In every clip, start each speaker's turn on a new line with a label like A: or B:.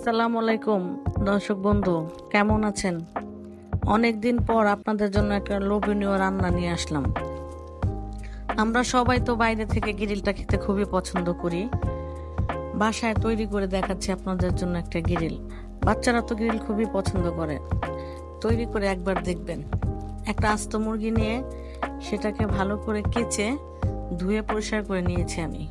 A: আসসালামু আলাইকুম, দর্শক বন্ধু, কেমন আছেন? অনেক দিন পর আপনাদের জন্য একটা লোভনীয় রান্না নিয়ে আসলাম। আমরা সবাই তো বাইরে থেকে গিরিলটা খেতে খুবই পছন্দ করি। বাসায় তৈরি করে দেখাচ্ছি আপনাদের জন্য একটা গিরিল। বাচ্চারা তো গ্রিল খুবই পছন্দ করে। তৈরি করে একবার দেখবেন। একটা আস্ত মুরগি নিয়ে সেটাকে ভালো করে কেচে ধুয়ে পরিষ্কার করে নিয়েছি আমি।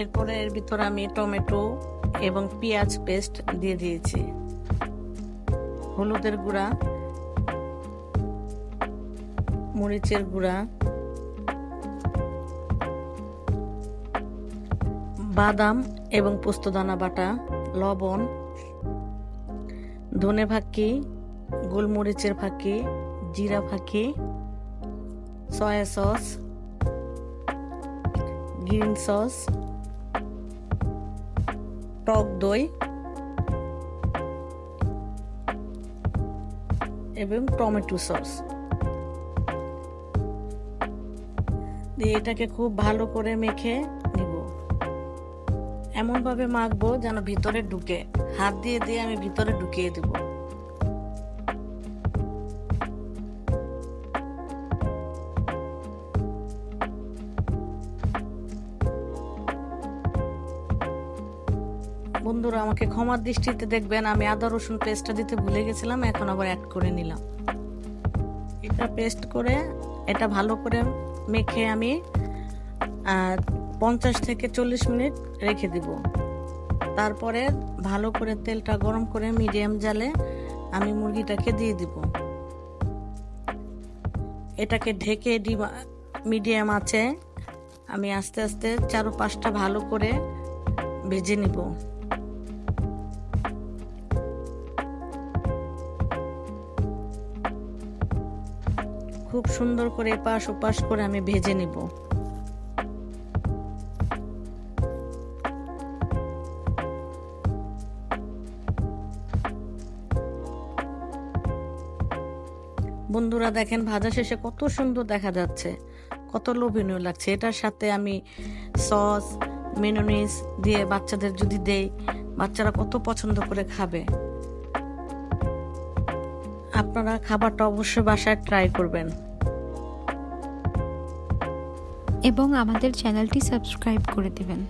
A: এরপরে এর ভিতর আমি টমেটো এবং পেঁয়াজ পেস্ট দিয়ে দিয়েছি। হলুদের গুঁড়া, মরিচের গুঁড়া, বাদাম এবং পোস্তদানা বাটা, লবণ, ধনে ফাঁকি, গোলমরিচের ফাঁকি, জিরা ফাঁকি, সয়া সস, গ্রিন সস টক দই এবং টমেটো সস। দিয়ে এটাকে খুব ভালো করে মেখে নিব। এমনভাবে মাখবো যেন ভিতরে ঢুকে। হাত দিয়ে দিয়ে আমি ভিতরে ঢুকিয়ে দিব। বন্ধুরা, আমাকে ক্ষমার দৃষ্টিতে দেখবেন। আমি আদা, রসুন পেস্টটা দিতে ভুলে গেছিলাম, এখন আবার অ্যাড করে নিলাম। এটা পেস্ট করে, এটা ভালো করে মেখে আমি পঞ্চাশ থেকে চল্লিশ মিনিট রেখে দিব। তারপরে ভালো করে তেলটা গরম করে মিডিয়াম জালে আমি মুরগিটাকে দিয়ে দিব। এটাকে ঢেকে ডিম মিডিয়াম আছে। আমি আস্তে আস্তে চারো পাঁচটা ভালো করে ভেজে নিব। খুব সুন্দর করে এপাশ ওপাশ করে আমি ভেজে নিব। বন্ধুরা দেখেন, ভাজা শেষে কত সুন্দর দেখা যাচ্ছে। কত লোভনীয় লাগছে। এটার সাথে আমি সস মেনোনিস দিয়ে বাচ্চাদের যদি দেই, বাচ্চারা কত পছন্দ করে খাবে। আপনারা খাবারটা অবশ্যই বাসায় ট্রাই করবেন।
B: এবং আমাদের চ্যানেলটি সাবস্ক্রাইব করে দেবেন।